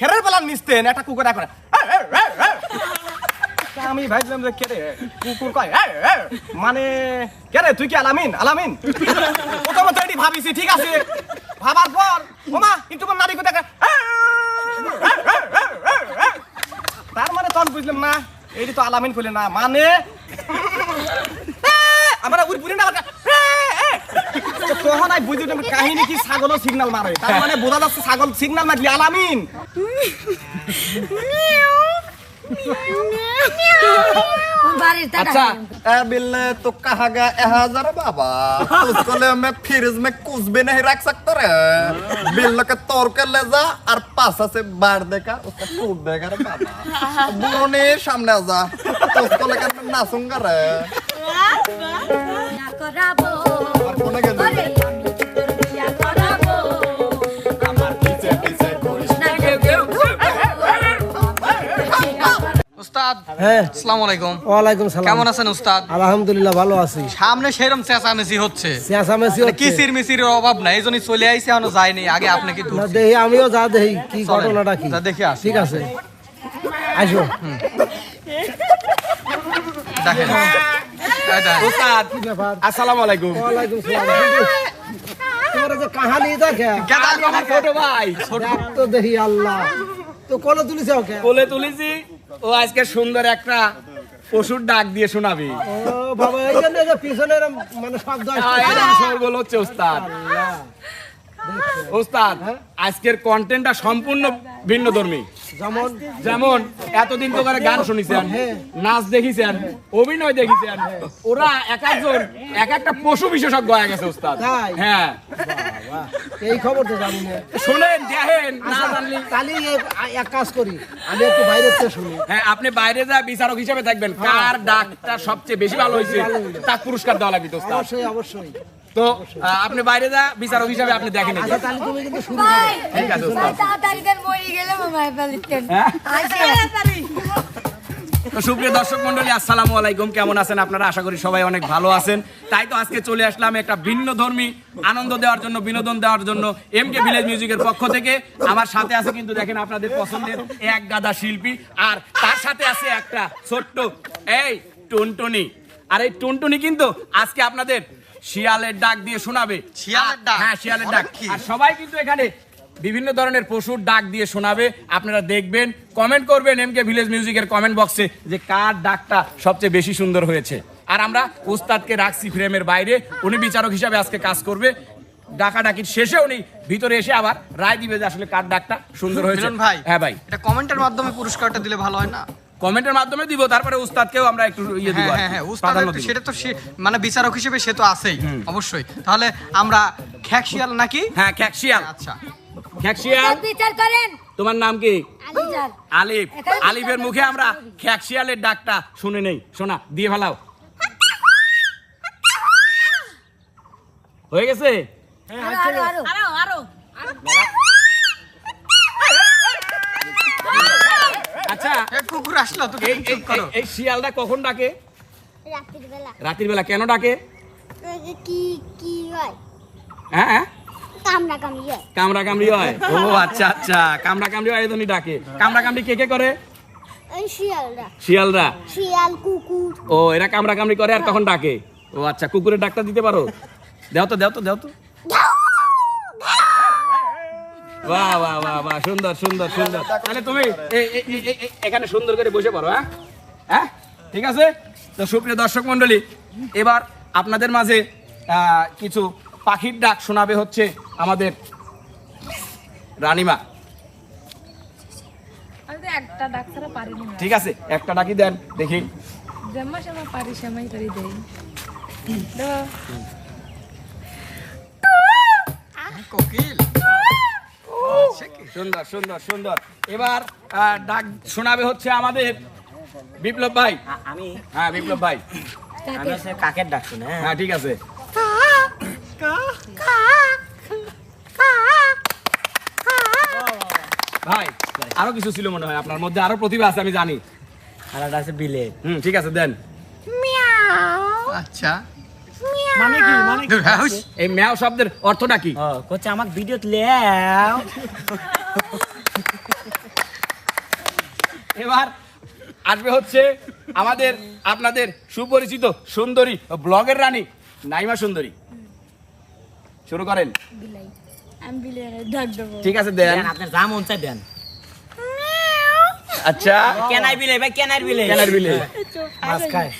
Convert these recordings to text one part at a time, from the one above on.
খেরের বেলা নিস্তেন একটা কুকুর করে তা আমি ভাবলাম যে, কেরে, কুকুর কয়। মানে কেরে, তুই কি আলামিন আলামিন? প্রথমত এটি ভাবিছি, ঠিক আছে। ভাবার পর, ওমা পর নারী কোথায় তার মানে তখন বুঝলাম, না, এটি তো আলামিন খুলে না মানে? আমরা উড় পুরি না তখন আমি বুঝি উঠলাম কাহিনী কি ছাগলও সিগন্যাল মারে তার মানে বোঝা যাচ্ছে ছাগল সিগন্যাল মারলি আলামিন बारिश तक अच्छा ए बिल्ले तो कहा गया ए हजार बाबा उसको ले मैं फ्रिज में कुछ भी नहीं रख सकता रे बिल्लो के तोड़ के ले जा और पासा से बाढ़ देगा उसको टूट देगा रे बाबा बुरो नहीं सामने आ जा तो उसको लेकर मैं नाचूंगा रे बिया कराबो কেমন সামনে সেরম চেঁচামেচি হচ্ছে। চেঁচামেচি মানে কিসির মিসির অভাব নাই এই চলে আইসি এখনও যায়নি আগে আপনি কি আমিও যা দেখি কি ঠিক আছে। এই দেখেন। উস্তাদ কি আলাইকুম সালাম তোমার যে কাহানি দেখে? কেডা কথা ছোট ভাই? দেখ তো দেখি আল্লাহ। তো কলে তুলিছে ওকে? কোলে তুলেছি। ও আজকে সুন্দর একটা পশুর ডাক দিয়ে শোনাবি। ও বাবা এই যে পিছনে মানে শব্দ আসছে। হচ্ছে ওস্তাদ। ওস্তাদ আজকের কন্টেন্টটা সম্পূর্ণ ভিন্ন ধর্মী যেমন যেমন এতদিন তো গান শুনিছেন হ্যাঁ। নাচ দেখিছেন অভিনয় দেখিছেন ওরা এক একজন এক একটা পশু বিশেষজ্ঞ হয়ে গেছে ওস্তাদ হ্যাঁ। এই খবর তো জানি না। শোনেন দেখেন না জানলি কালি এক কাজ করি। আমি একটু বাইরে থেকে শুনি। হ্যাঁ আপনি বাইরে যা বিচারক হিসেবে থাকবেন কার ডাকটা সবচেয়ে বেশি ভালো হয়েছে তার পুরস্কার দেওয়া লাগবে ওস্তাদ অবশ্যই অবশ্যই। তো আপনি বাইরে যা বিচারক হিসেবে আপনি দেখেন আচ্ছা ঠিক আছে হ্যাঁ? তাড়াতাড়ি। তো সুপ্রিয় দর্শক মন্ডলী আসসালামু আলাইকুম। কেমন আছেন আপনারা? আশা করি সবাই অনেক ভালো আছেন। তাই তো আজকে চলে আসলাম একটা ভিন্ন ধর্মী আনন্দ দেওয়ার জন্য বিনোদন দেওয়ার জন্য এম কে ভিলেজ মিউজিকের পক্ষ থেকে। আমার সাথে আছে কিন্তু দেখেন আপনাদের পছন্দের এক গাদা শিল্পী আর তার সাথে আছে একটা ছোট্ট এই টুনটুনি। আর এই টুনটুনি কিন্তু আজকে আপনাদের শিয়ালের ডাক দিয়ে শোনাবে। শিয়ালের ডাক? হ্যাঁ শিয়ালের ডাক। আর সবাই কিন্তু এখানে বিভিন্ন ধরনের পশুর ডাক দিয়ে শোনাবে। আপনারা দেখবেন কমেন্ট করবেন এম কে ভিলেজ মিউজিকের কমেন্ট বক্সে যে কার ডাকটা সবচেয়ে বেশি সুন্দর হয়েছে। আর আমরা উস্তাদকে রাখছি ফ্রেমের বাইরে উনি বিচারক হিসাবে আজকে কাজ করবে। ডাকা ডাকির শেষে উনি ভিতরে এসে আবার রায় দিবে যে আসলে কার ডাকটা সুন্দর হয়েছে। ভাই হ্যাঁ ভাই। এটা কমেন্টের মাধ্যমে পুরস্কারটা দিলে ভালো হয় না? কমেন্টের মাধ্যমে দিব তারপরে উস্তাদকেও আমরা একটু ইয়ে দিব হ্যাঁ হ্যাঁ হ্যাঁ উস্তাদ সেটা তো সে- মানে বিচারক হিসেবে সে তো আছেই অবশ্যই। তাহলে আমরা খ্যাকশিয়াল নাকি? হ্যাঁ খ্যাকশিয়াল। আচ্ছা। খ্যাকশিয়াল। বিচার করেন। তোমার নাম কি? আলিফ। আলিফের মুখে আমরা খ্যাকশিয়ালের ডাকটা শুনে নেই। শোনা দিয়ে ফেলাও। হয়ে গেছে? হ্যাঁ আরও আরও। আরও আরও। আচ্ছা। কুকুর আসলো তো এই শিয়ালটা কখন ডাকে? রাতের বেলা রাতের বেলা কেন ডাকে? কি কি হয়? হ্যাঁ? কামড়া কামড়ি হয়। হয়? ও আচ্ছা আচ্ছা। কামড়া কামড়ি হয় এজন্যই ডাকে। কামড়া কামড়ি কে কে করে? শিয়ালরা শিয়ালরা। শিয়াল কুকুর। ও এরা কামড়া কামড়ি করে আর তখন ডাকে? ও আচ্ছা কুকুরের ডাকটা দিতে পারো? দেও তো দেও তো দেও তো। বাহ বাহ বাহ বাহ সুন্দর সুন্দর সুন্দর। তাহলে তুমি এখানে সুন্দর করে বসে পড়ো হ্যাঁ? হ্যাঁ? ঠিক আছে? তো সুপ্রিয় দর্শক মন্ডলী এবার আপনাদের মাঝে কিছু পাখির ডাক শোনাবে হচ্ছে আমাদের রানীমা। ঠিক আছে একটা ডাকি দেন দেখি। দাও। কোকিল। সুন্দর সুন্দর সুন্দর। এবার ডাক শোনাবে হচ্ছে আমাদের বিপ্লব ভাই। আমি? হ্যাঁ বিপ্লব ভাই। আমি হচ্ছে কাকের ডাক শুনে হ্যাঁ। হ্যাঁ ঠিক আছে। ভাই আরও কিছু ছিল মনে হয় আপনার মধ্যে আরও প্রতিভা আছে আমি জানি। আর একটা আছে বিলে হুম ঠিক আছে দেন। আচ্ছা। মানে কি মানে হ্যাঁ, এই ম্যাও শব্দের অর্থটা কি? কোচে আমাকে ভিডিও লেও। এবার আসবে হচ্ছে আমাদের আপনাদের সুপরিচিত সুন্দরী ব্লগের রানী নাইমা সুন্দরী। শুরু করেন। ঠিক আছে দেন। আপনার যা মন চাই দেন। আচ্ছা। কেনাই বিলে ভাই কেনাই বিলে কেনার বিলে মাছ খায়।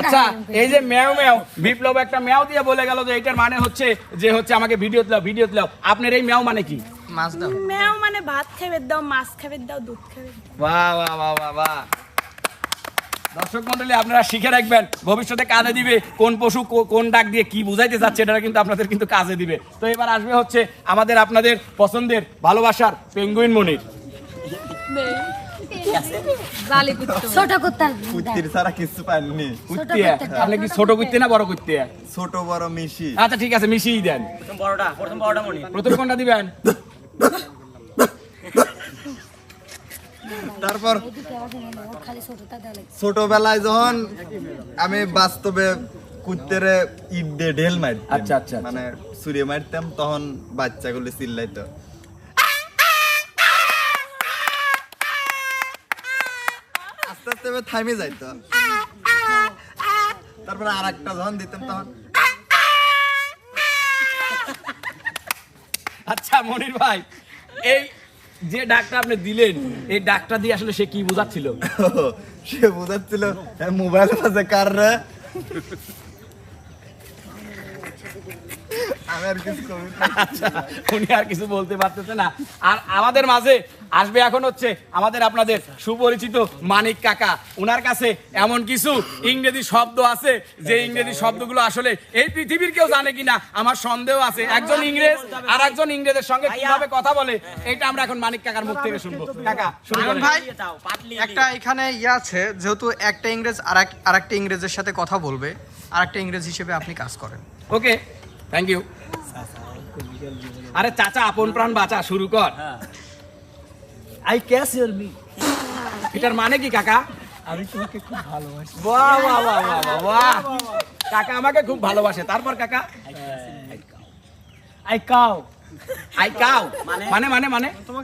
আচ্ছা এই যে ম্যাও ম্যাও বিপ্লব একটা ম্যাও দিয়ে বলে গেল যে এটার মানে হচ্ছে যে হচ্ছে আমাকে ভিডিও দাও ভিডিও দাও আপনার এই ম্যাও মানে কি? মাছ দাও। ম্যাও মানে ভাত খাবে দাও মাছ খাবে দাও দুধ খাবে বাহ বাহ বাহ বাহ বাহ। দর্শক মন্ডলী আপনারা শিখে রাখবেন ভবিষ্যতে কাজে দিবে কোন পশু কোন ডাক দিয়ে কি বুঝাইতে চাচ্ছে এটা কিন্তু আপনাদের কিন্তু কাজে দিবে। তো এবার আসবে হচ্ছে আমাদের আপনাদের পছন্দের ভালোবাসার পেঙ্গুইন মনির। জালি ছোট কুত্তার কুত্তির ছাড়া কিছু পাননি। কুত্তিয়া আপনি কি ছোট কুত্তে না বড় কুত্তিয়া ছোট বড় মিশি। আচ্ছা ঠিক আছে মিশিয়ে দেন। প্রথম বড়টা প্রথম বড়টা মনি। প্রথম কোনটা দিবেন? তারপর ছোটবেলায় যখন আমি বাস্তবে কুত্তেরে ইট দিয়ে ঢেল মারতাম আচ্ছা, আচ্ছা, আচ্ছা। মানে সুরিয়ে মারতাম তখন বাচ্চাগুলো চিল্লাইতো। আস্তে আস্তে থামে যাইতো। তারপরে আর একটা যখন দিতাম তখন আচ্ছা মনির ভাই এই যে ডাকটা আপনি দিলেন এই ডাকটা দিয়ে আসলে সে কি বোঝাচ্ছিল? সে বোঝাচ্ছিল মোবাইল আছে কার রে আমি আর কিছু করি না। আচ্ছা উনি আর কিছু বলতে পারতেছে না। আর আমাদের মাঝে আসবে এখন হচ্ছে আমাদের আপনাদের সুপরিচিত মানিক কাকা। উনার কাছে এমন কিছু ইংরেজি শব্দ আছে যে ইংরেজি শব্দগুলো আসলে এই পৃথিবীর কেউ জানে কিনা আমার সন্দেহ আছে। একজন ইংরেজ আর একজন ইংরেজের সঙ্গে কীভাবে কথা বলে এটা আমরা এখন মানিক কাকার মুখ থেকে শুনব। কাকা শুরু আয়ন করেন। ভাই একটা এখানে ইয়ে আছে যেহেতু একটা ইংরেজ আর আর একটা ইংরেজের সাথে কথা বলবে আর একটা ইংরেজ হিসেবে আপনি কাজ করেন। ওকে থ্যাংক ইউ আরে চাচা আপন প্রাণ বাঁচা শুরু কর। আই ক্যাশ ইউর মি এটার মানে কি কাকা? আমি তোমাকে খুব ভালোবাসি। বাহ বাহ বাহ বাহ বাহ কাকা আমাকে খুব ভালোবাসে। তারপর কাকা? আই কাও আই কাউ মানে? মানে মানে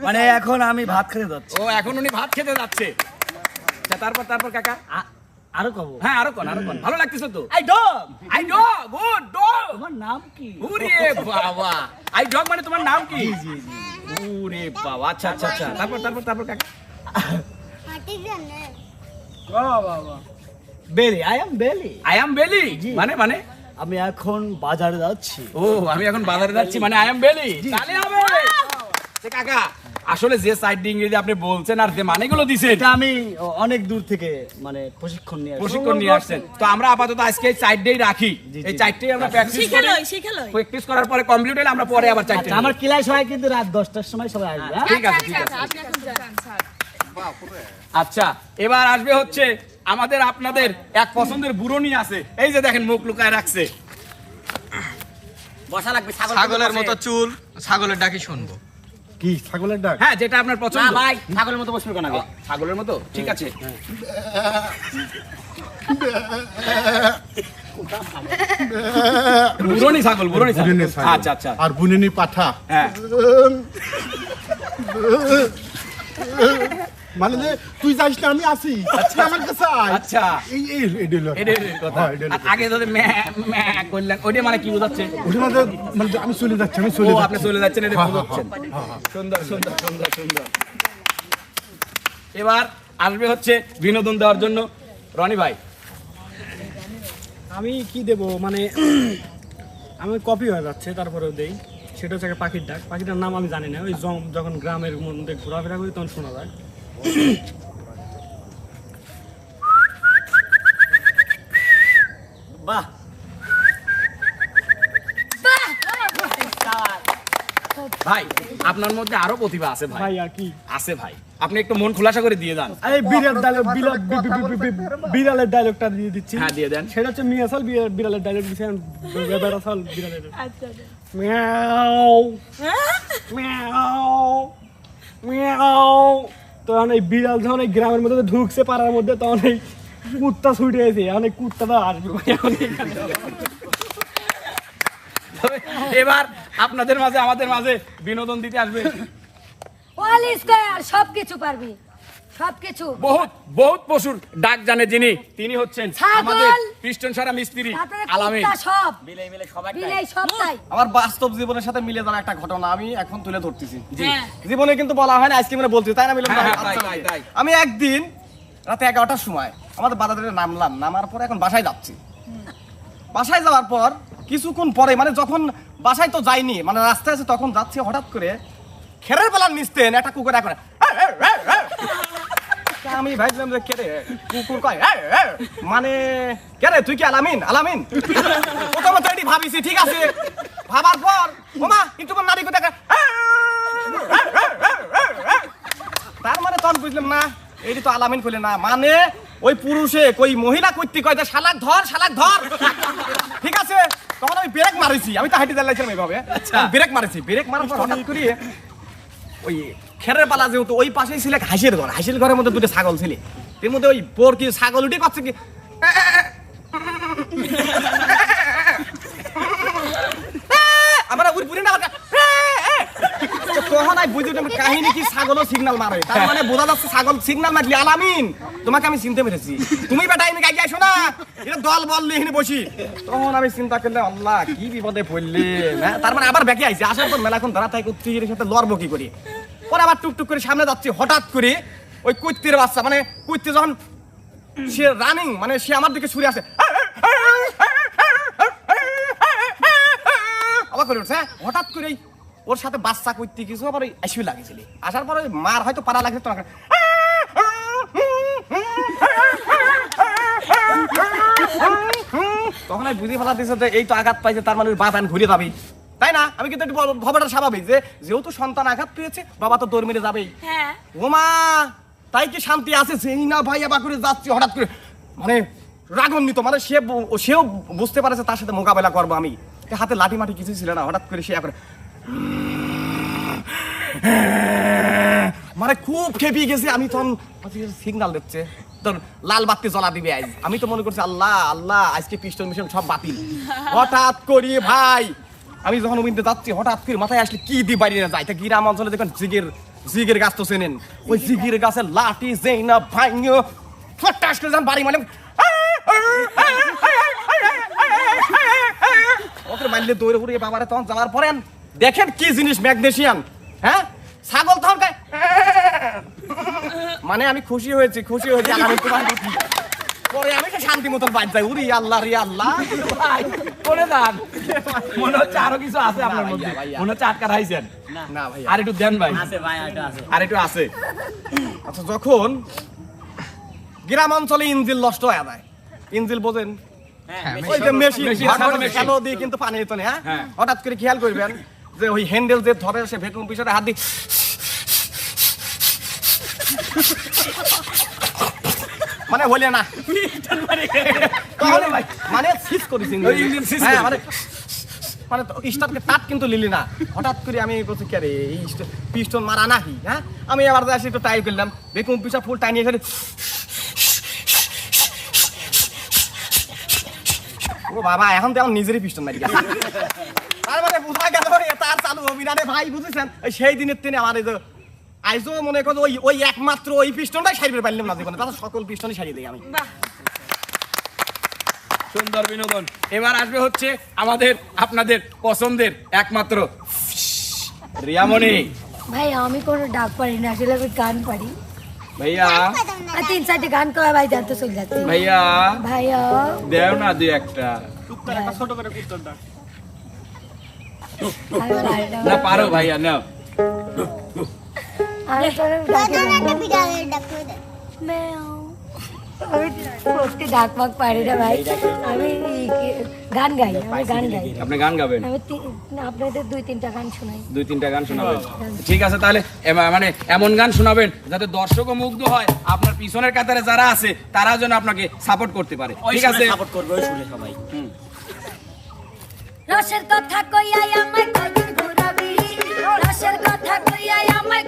মানে? এখন আমি ভাত খেতে যাচ্ছি। ও এখন উনি ভাত খেতে যাচ্ছে। আচ্ছা, তারপর তারপর কাকা? আরও কব হ্যাঁ আরও কোন আরও কোন ভালো লাগতেছে তো? I dog! I dog good dog! তোমার নাম কি? ওরে বাবা। আই ডগ মানে তোমার নাম কি? ওরে বাবা আচ্ছা আচ্ছা আচ্ছা। তারপর তারপর তারপর কাকা। হাঁটি জানে Belly I am Belly I am Belly মানে মানে? আমি এখন বাজারে যাচ্ছি। ও আমি এখন বাজারে যাচ্ছি মানে আই এম বেলি তাহলে হবে। সে কাকা আসলে যে সাইড ইংরেজি আপনি বলছেন আর যে মানেগুলো দিছেন এটা আমি অনেক দূর থেকে মানে প্রশিক্ষণ নিয়ে প্রশিক্ষণ নিয়ে আসছেন। তো আমরা আপাতত আজকে এই চারটেই রাখি। এই। চারটেই আমরা প্র্যাকটিস শিখে করি। লই শিখে লই। প্র্যাকটিস করার পরে কমপ্লিট হলে আমরা পরে আবার চারটে আচ্ছা, আমার ক্লাস হয় কিন্তু রাত দশটার সময় সবাই আসবে হ্যাঁ? ঠিক আছে ঠিক আছে। আপনি এখন যান। আচ্ছা এবার আসবে হচ্ছে আমাদের আপনাদের এক পছন্দের বুড়নি আছে। এই যে দেখেন মুখ লুকায় রাখছে। বসা লাগবে ছাগলের মতো চুল ছাগলের ডাকি শুনব। কি ছাগলের ডাক? হ্যাঁ যেটা আপনার না পছন্দ ভাই ছাগলের মতো বসবে কেন আগে? ছাগলের মতো? ঠিক আছে। বুড়নি ছাগল। বুড়নি ছাগল। আচ্ছা আচ্ছা। আর বুনিনি পাঠা। হ্যাঁ। মানে যে তুই যাস না আমি আসি তুই আমার কাছে আয়। আচ্ছা। এই এই কথা। হ্যাঁ, আগে যদি করলেন ওইটা মানে কি বোঝাচ্ছে? মধ্যে মানে আমি চলে যাচ্ছি আমি চলে যাচ্ছি আপনি চলে যাচ্ছেন এটা হ্যাঁ, হ্যাঁ, বোঝাচ্ছেন। সুন্দর সুন্দর সুন্দর সুন্দর। এবার আসবে হচ্ছে বিনোদন দেওয়ার জন্য। রনি ভাই। আমি কি দেব? মানে আমি কপি হয়ে যাচ্ছে তারপরেও দেই। সেটা হচ্ছে পাখির ডাক। পাখিটার নাম আমি জানি না। ওই জম- যখন গ্রামের মধ্যে ঘোরাফেরা করি তখন শোনা যায়। বাহ। ভাই আপনার মধ্যে আরও প্রতিভা আছে ভাই। ভাই আর কি? আছে ভাই। আপনি একটু মন খোলাসা করে দিয়ে যান। এই বিড়াল ডায়লগ বিড়ালের ডায়লগটা দিয়ে দিচ্ছি। হ্যাঁ দিয়ে দেন। সেটা হচ্ছে মিয়াসাল বিড়াল- বিড়ালের ডায়লগ বেড়াসাল বিড়ালের। আচ্ছা আচ্ছা। মিয়াও। মিয়াও। মিয়াও। তখন এই বিড়াল যখন এই গ্রামের মধ্যে ঢুকছে পাড়ার মধ্যে তখন এই কুত্তা ছুটে আছে এখন এই কুত্তাটা আসবে এখন এবার আপনাদের মাঝে আমাদের মাঝে বিনোদন দিতে আসবে। সবকিছু পারবি। সব কিছু বহুত বহুত পশুর ডাক জানে যিনি। তিনি হচ্ছেন আমাদের খ্রিস্টান সারা মিস্ত্রি সব। মিলে মিলে সবাই আমার বাস্তব জীবনের সাথে মিলে যাওয়া একটা ঘটনা আমি এখন তুলে ধরতেছি। হ্যাঁ। জীবনে কিন্তু বলা হয় না আইসক্রিমে বলছি তাই না মিলন হ্যাঁ? হ্যাঁ, তাই, আচ্ছা। আমি একদিন রাতে এগারোটার সময় আমাদের বাজারে নামলাম নামার পর এখন বাসায় যাচ্ছি। বাসায় যাওয়ার পর কিছুক্ষণ পরে মানে যখন বাসায় তো যাইনি মানে রাস্তায় আছে তখন যাচ্ছি হঠাৎ করে খেরের বেলার নিস্তেন একটা কুকুর এখন আমি ভাবছিলাম যে কেরে কুকুর কয়। মানে কেরে তুই কি আলামিন? আলামিন? প্রথমে তো এটি ভাবিছি ঠিক আছে। ভাবার পর? ওমা একটু নারী কোথায় তার মানে তখন বুঝলাম না এটি তো আলামিন কইলে না। মানে ওই পুরুষে কই মহিলা কইতে কয় শালাক ধর শালাক ধর। ঠিক আছে। তখন আমি ব্রেক মারিছি। আমি তো হাঁটি চালাইছিলাম এইভাবে। ব্রেক মারিছি। ব্রেক মারার পর হঠাৎ করে ওই খেরের পালা যেহেতু ওই পাশেই ছিল এক হাসির ঘর, হাসির ঘরের মধ্যে দুটো ছাগল ছিল। এর মধ্যে ওই বোর কি ছাগল উঠে করছে কি? না মানে তোমাকে আমি তুমি বেটা না দল তখন আমি চিন্তা হ্যাঁ? মানে আবার ব্যাকে আইছে, আসার পর মেলাখন দাঁড়া থাকে তীরের সাথে লড়বো কি করি? পরে আবার টুকটুক করে সামনে যাচ্ছি, হঠাৎ করে ওই কুত্তির বাচ্চা মানে কুত্তি যখন সে রানিং মানে সে আমার দিকে ছুড়ে আসে। অবাক করে উঠছে হ্যাঁ? হঠাৎ করেই ওর সাথে বাচ্চা করতে কিছু আবার ওই আসবি লাগেছিল আসার পরে মার হয়তো পাড়া লাগছে, তোমাকে তখন আমি বুঝে ফেলা দিয়েছে যে এই তো আঘাত পাইছে, তার মানে বাতান ঘুরে যাবে তাই না? আমি কিন্তু একটু ভাবাটা স্বাভাবিক যে যেহেতু সন্তান আঘাত পেয়েছে বাবা তো দৌড় মেরে যাবেই। হ্যাঁ। ওমা তাই কি শান্তি আছে? সেই না ভাই আবার করে যাচ্ছি হঠাৎ করে। মানে রাগান্বিত মানে সে সেও বুঝতে পারেছে তার সাথে মোকাবেলা করব আমি। হাতে লাঠি মাটি কিছু ছিল না হঠাৎ করে সে এখন মানে খুব খেপিয়ে গেছে। আমি তখন সিগনাল দিচ্ছে তোর লাল বাতি জ্বলা দিবে আজ। আমি তো মনে করছি আল্লাহ আল্লাহ আজকে পিস্টন মিশন সব বাতিল। হঠাৎ করি ভাই আমি যখন অমিনতে যাচ্ছি, হঠাৎ করে মাথায় আসলে কি দি বাইরে যায়? তা গ্রাম অঞ্চলে দেখুন, জিগের জিগের গাছ তো চেনেন। ওই জিগের গাছের লাঠি যেই না ভাঙিও ফটাস করে যান বাড়ি মানে ওকে দৌড়ে বাবারে তখন যাওয়ার পরে দেখেন কি জিনিস ম্যাগনেশিয়াম হ্যাঁ? ছাগল তখন মানে আমি খুশি হয়েছি খুশি হয়েছি। আল্লাহ তোমার পরে আমি শান্তি মতন বাদ যাই। উরি আল্লাহ আল্লাহ। করে যান মনে হচ্ছে আরও কিছু আছে আপনার মধ্যে। মনে হচ্ছে আটকা রাইছেন? আর একটু দেন ভাই। আছে ভাই এটা আছে। আর একটু আছে। আচ্ছা যখন গ্রাম অঞ্চলে ইঞ্জিল নষ্ট হয়ে যায় ইঞ্জিল বোঝেন? হ্যাঁ ওই যে মেশিন মেশিন, ভালো মেশিন। ভালো দিয়ে কিন্তু পানি দিত না হ্যাঁ? হ্যাঁ। হঠাৎ করে খেয়াল করবেন যে ওই হ্যান্ডেল যে ধরে সে ভেকুম পিছনে হাত দিয়ে মানে হলে না। মানে হ্যাঁ। মানে মানে স্টার্টকে তাপ কিন্তু লিলি না। হঠাৎ করে আমি বলছি কে রে এই পিস্টন মারা নাকি? হ্যাঁ আমি আবার যাই একটু ট্রাই করলাম। বেকুম পিছা ফুল টাইনি এখানে। ও বাবা এখন তো আমার নিজেরই পিস্টন মারি গেছে। তার মানে বোঝা গেল তার চালু হবি ভাই বুঝেছেন? সেই দিনের দিনে আমার এই যে আইজও মনে করো ওই ওই একমাত্র ওই পিস্টনটাই সারিয়ে পারলাম না জীবনে। তার সকল পিস্টনই সারিয়ে দিই আমি। সুন্দর বিনোদন। এবার আসবে হচ্ছে আমাদের আপনাদের পছন্দের একমাত্র রিয়ামণি। ভাই আমি কোনো ডাক পারি না আসলে আমি গান পারি। ভাইয়া। তিন চারটে গান করা ভাই জানতে চলে যাচ্ছি। ভাইয়া। ভাইয়া। দেও না দুই একটা। ছোট করে কুত্তর ডাক। না। পারো ভাইয়া নাও। কোনো ডাকে আমি সত্যি ডাক মাক পারি না ভাই। আমি গান গাই আমি গান গাই। আপনি গান গাবেন? আমি আপনাদের দুই তিনটা গান শোনাই। দুই তিনটা গান শোনাবেন। ঠিক আছে তাহলে মানে এমন গান শোনাবেন যাতে দর্শকও মুগ্ধ হয় আপনার পিছনের কাতারে যারা আছে তারা যেন আপনাকে সাপোর্ট করতে পারে। ঠিক আছে? সাপোর্ট করবে ওই শুনে সবাই। রসের কথা কইয়াই আমায় কয়দিন ঘুরাবি? রসের কথা কইয়াই আমায়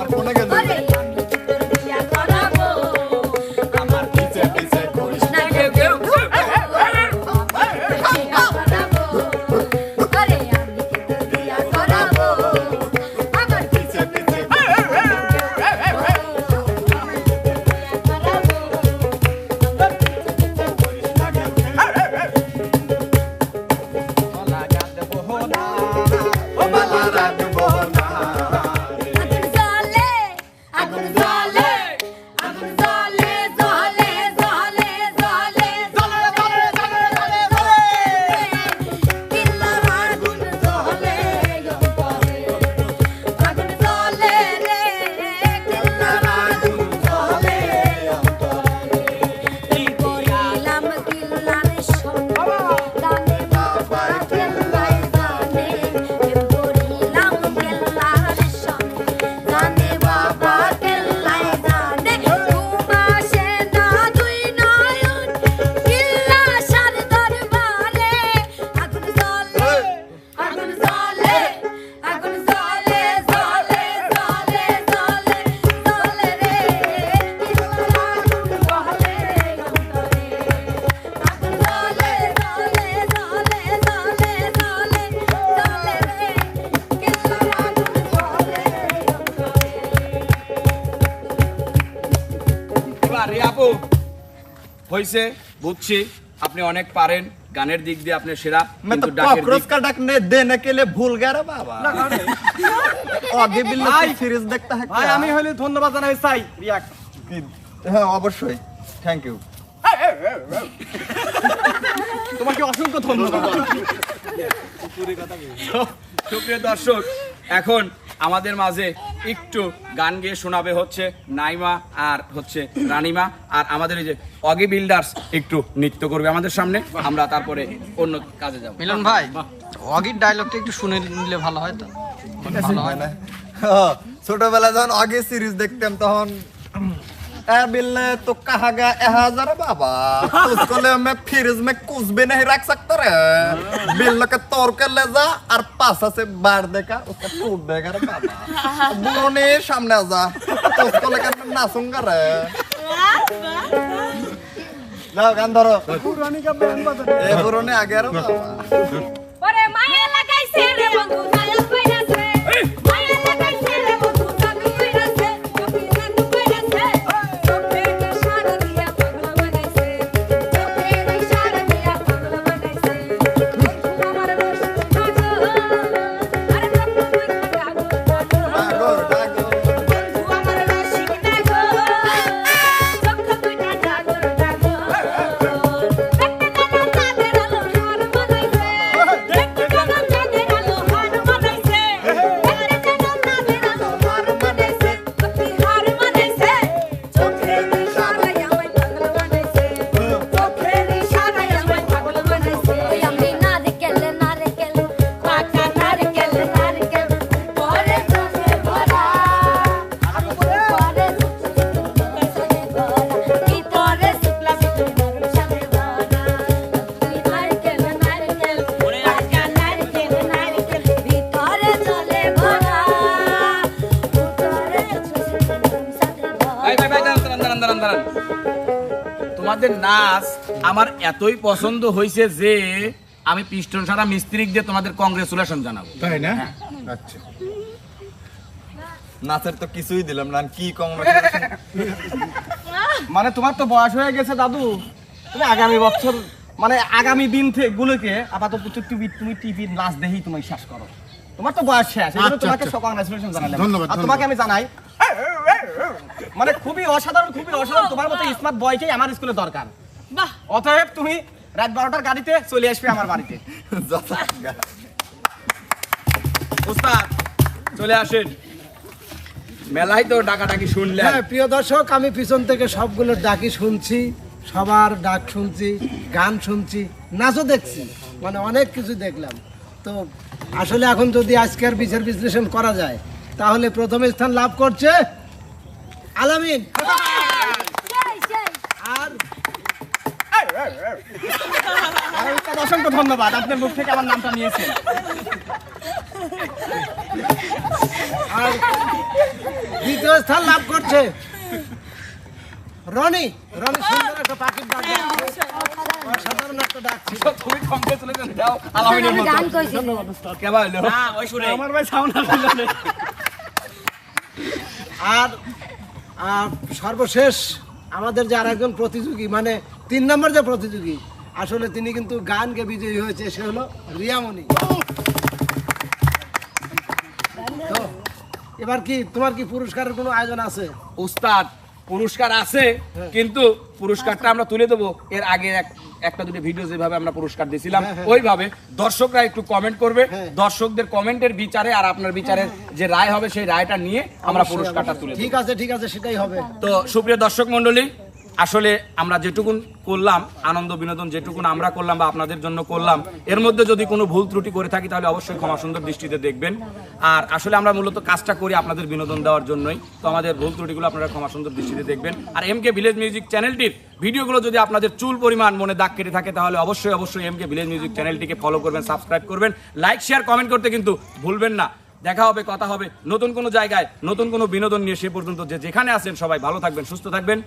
আর কোনে গেল? হইছে বুঝছি আপনি অনেক পারেন গানের দিক দিয়ে আপনি সেরা मैं तो কিন্তু ডাকের कॉकरोच দিক का डक ने देने के लिए भूल गया रे बाबा आगे बिल्ला भाई। सीरीज देखता है ভাই क्या আমি হলে ধন্যবাদ জানাই চাই রিয়াক হ্যাঁ অবশ্যই থ্যাংক ইউ তোমাকে অসংখ্য ধন্যবাদ সুপ্রিয় দর্শক এখন আমাদের মাঝে একটু গান গেয়ে শোনাবে হচ্ছে নাইমা আর হচ্ছে রানিমা। আর আমাদের এই যে অগি বিল্ডার্স একটু নৃত্য করবে আমাদের সামনে। আমরা তারপরে অন্য কাজে যাব। মিলন ভাই অগির ডায়লগটা একটু শুনে নিলে ভালো হয় তো। ভালো হয় না? हाँ, ছোটবেলা যখন আগে সিরিজ দেখতাম তখন बिल्ले तो कहा गया? ए बाबा। उसको ले मैं फ्रिज में कुछ भी नहीं रख सकता रे। बिल्ले के तोड़ के ले जा और पासा से बांट देगा उसका टूट देगा रे ने सामने आ जा। तो उसको लेकर मैं नाचूँगा रे। लाओ गान धरो। पुरानी का बैंड बजा ए पुराने आ गया रे बाबा। अरे माया लगाई से रे बंधु নাচ আমার এতই পছন্দ হয়েছে যে আমি পিস্টন সারা মিস্ত্রিক দিয়ে তোমাদের কংগ্রেচুলেশন জানাব। তাই না? আচ্ছা। নাচের তো কিছুই দিলাম না কি কম মানে তোমার তো বয়স হয়ে গেছে দাদু। তুমি আগামী বছর মানে আগামী দিন থেকে গুলোকে আপাতত তুমি তুমি টিভি নাচ দেখেই তুমি শেষ করো। তোমার তো বয়স শেষ জন্য তোমাকে কংগ্রেচুলেশন জানালাম। আর তোমাকে আমি জানাই মানে খুবই অসাধারণ খুবই অসাধারণ তোমার মতো স্মার্ট বয়কেই আমার স্কুলে দরকার। বাহ। অতএব তুমি রাত বারোটার গাড়িতে চলে আসবে আমার বাড়িতে। উস্তাদ চলে আসেন। মেলায় তো ডাকাডাকি শুনলে হ্যাঁ প্রিয় দর্শক আমি পিছন থেকে সবগুলো ডাকি শুনছি সবার ডাক শুনছি গান শুনছি নাচও দেখছি মানে অনেক কিছু দেখলাম। তো আসলে এখন যদি আজকের বিচার বিশ্লেষণ করা যায় তাহলে প্রথম স্থান লাভ করছে আলামিন। আর অসংখ্য ধন্যবাদ আপনার মুখ থেকে আমার নামটা নিয়েছেন। আর দ্বিতীয় স্থান লাভ করছে রনি। রনি সুন্দর একটা পাখির ডাক দিচ্ছে। অসাধারণ একটা ডাক ছিল। তুমি কংগ্রেচুলেশন দাও আলামিনের মতো। গান কইছি। কেবা হইল না ওই সুরে। আমার ভাই সাউন্ড আসলে আর আর সর্বশেষ আমাদের যে আরেকজন প্রতিযোগী মানে তিন নম্বর যে প্রতিযোগী, আসলে তিনি কিন্তু গানকে বিজয়ী হয়েছে, সে হলো রিয়ামণি। এবার কি, তোমার কি পুরস্কারের কোনো আয়োজন আছে? উস্তাদ পুরস্কার আছে কিন্তু পুরস্কারটা আমরা তুলে দেবো। এর আগে এক- একটা দুটো ভিডিও যেভাবে আমরা পুরস্কার দিয়েছিলাম ওইভাবে। দর্শকরা একটু কমেন্ট করবে। দর্শকদের কমেন্টের বিচারে আর আপনার বিচারের যে রায় হবে সেই রায়টা নিয়ে আমরা পুরস্কারটা তুলে ঠিক আছে ঠিক আছে সেটাই হবে। তো সুপ্রিয় দর্শক মন্ডলী আসলে আমরা যেটুকুন করলাম, আনন্দ, বিনোদন যেটুকুন আমরা করলাম বা আপনাদের জন্য করলাম, এর মধ্যে যদি কোনো ভুল ত্রুটি করে থাকি তাহলে অবশ্যই ক্ষমা সুন্দর দৃষ্টিতে দেখবেন। আর আসলে আমরা মূলত কাজটা করি আপনাদের বিনোদন দেওয়ার জন্যই, তো আমাদের ভুল ত্রুটিগুলো আপনারা ক্ষমা সুন্দর দৃষ্টিতে দেখবেন। আর এম কে ভিলেজ মিউজিক চ্যানেলটির ভিডিওগুলো যদি আপনাদের চুল পরিমাণ মনে দাগ কেটে থাকে তাহলে অবশ্যই অবশ্যই এম কে ভিলেজ মিউজিক চ্যানেলটিকে ফলো করবেন সাবস্ক্রাইব করবেন। লাইক শেয়ার কমেন্ট করতে কিন্তু ভুলবেন না। দেখা হবে, কথা হবে। নতুন কোনো জায়গায়, নতুন কোনো বিনোদন নিয়ে সে পর্যন্ত যে যেখানে আছেন সবাই ভালো থাকবেন, সুস্থ থাকবেন।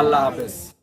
আল্লাহ হাফেজ।